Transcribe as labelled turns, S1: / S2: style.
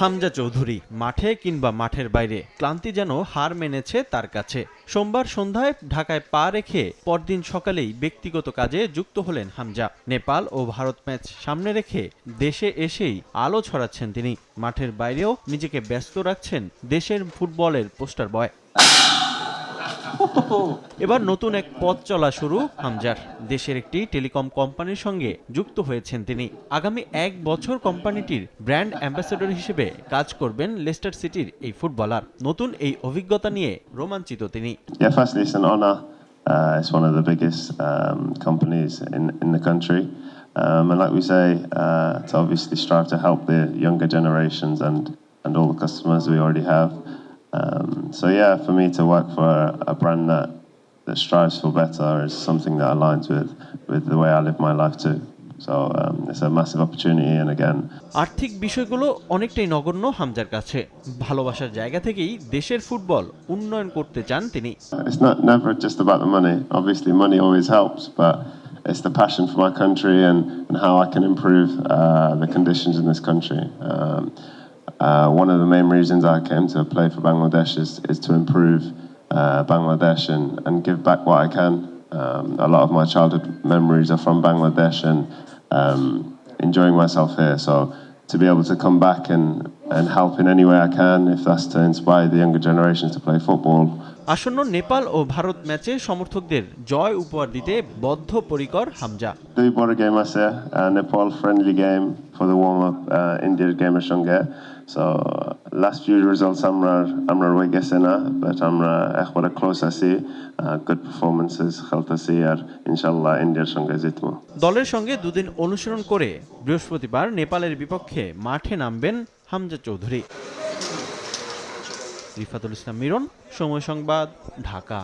S1: হামজা চৌধুরী, মাঠে কিংবা মাঠের বাইরে, ক্লান্তি যেন হার মেনেছে তার কাছে। সোমবার সন্ধ্যায় ঢাকায় পা রেখে পরদিন সকালেই ব্যক্তিগত কাজে যুক্ত হলেন হামজা। নেপাল ও ভারত ম্যাচ সামনে রেখে দেশে এসেই আলো ছড়াচ্ছেন তিনি। মাঠের বাইরেও নিজেকে ব্যস্ত রাখছেন দেশের ফুটবলের পোস্টার বয়। এবার নতুন এক পথ চলা শুরু হামজার দেশের একটি টেলিকম কোম্পানির সঙ্গে যুক্ত হয়েছেন তিনি আগামী এক বছর কোম্পানিটির ব্র্যান্ড অ্যাম্বাসেডর হিসেবে কাজ করবেন লেস্টার সিটির এই ফুটবলার নতুন এই অভিজ্ঞতা নিয়ে রোমাঞ্চিত তিনি.
S2: Uh, it's one of the biggest um, companies in, in the country. Um, and like we say, uh, to obviously strive to help the younger generations and, and all the customers we already have. Um, so, yeah, for me to work for a, a brand that, that strives for better is something that aligns with, with the way I live my life too. So, um, it's a massive opportunity. And again,
S1: আর্থিক বিষয়গুলো অনেকটাই নগণ্য হামজার কাছে ভালোবাসার জায়গা থেকেই দেশের ফুটবল উন্নয়ন করতে চান তিনি
S2: It's not never just about the money. Obviously, money always helps, but it's the passion for my country and, and how I can improve uh, the conditions in this country. Um, uh, one of the main reasons I came to play for Bangladesh is, is to improve uh, Bangladesh and, and give back what I can. Um, a lot of my childhood memories are from Bangladesh and um, enjoying myself here. So to be able to come back and, and help in any way I can, if that's to inspire the younger generations to play football,
S1: আসন্ন নেপাল ও ভারত ম্যাচে সমর্থকদের জয় উপহার দিতে বদ্ধ পরিকর হামজা
S2: দুই বড় game আছে Nepal friendly game for the warm up ইন্ডিয়ার গেমের সঙ্গে সো লাস্ট ফিউ রেজাল্টস আমরা আমরা রয়ে গেছে না বাট আমরা একবারে ক্লোজ আছি গুড পারফরমেন্সেস খেলতেছি আর ইনশাল্লাহ ইন্ডিয়ার সঙ্গে জিতবো।
S1: দলের সঙ্গে দুদিন অনুসরণ করে বৃহস্পতিবার নেপালের বিপক্ষে মাঠে নামবেন হামজা চৌধুরী। রিফাতুল ইসলাম মিরন, সময় সংবাদ, ঢাকা।